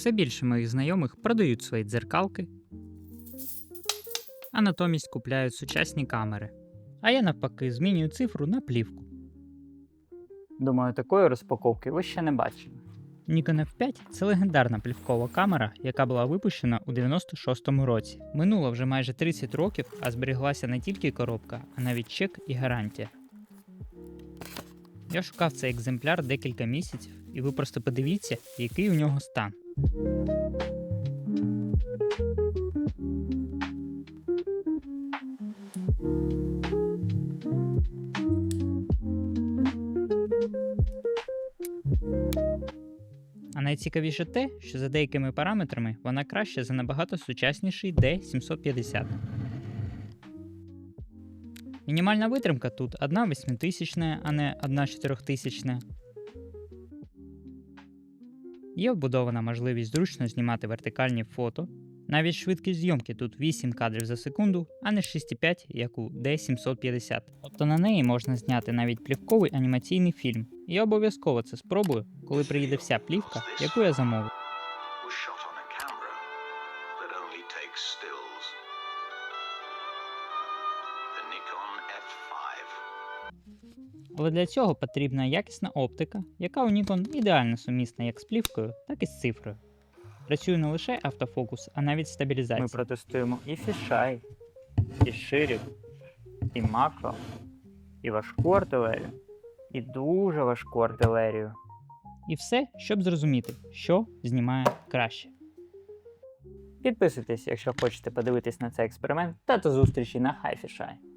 Все більше моїх знайомих продають свої дзеркалки, а натомість купляють сучасні камери. А я навпаки змінюю цифру на плівку. Думаю, такої розпаковки ви ще не бачили. Nikon F5 це легендарна плівкова камера, яка була випущена у 96-му році. Минуло вже майже 30 років, а зберіглася не тільки коробка, а навіть чек і гарантія. Я шукав цей екземпляр декілька місяців, і ви просто подивіться, який у нього стан. А найцікавіше те, що за деякими параметрами вона краща за набагато сучасніший D750. Мінімальна витримка тут 1 8000, а не 1 4000. Є вбудована можливість зручно знімати вертикальні фото. Навіть швидкість зйомки тут 8 кадрів за секунду, а не 6,5, як у D750. Тобто на неї можна зняти навіть плівковий анімаційний фільм. І обов'язково це спробую, коли приїде вся плівка, яку я замовив. Але для цього потрібна якісна оптика, яка у Nikon ідеально сумісна як з плівкою, так і з цифрою. Працює не лише автофокус, а навіть стабілізація. Ми протестуємо і фішай, і ширік, і макро, і важку артилерію, і дуже важку артилерію. І все, щоб зрозуміти, що знімає краще. Підписуйтесь, якщо хочете подивитись на цей експеримент, та до зустрічі на HiFishai.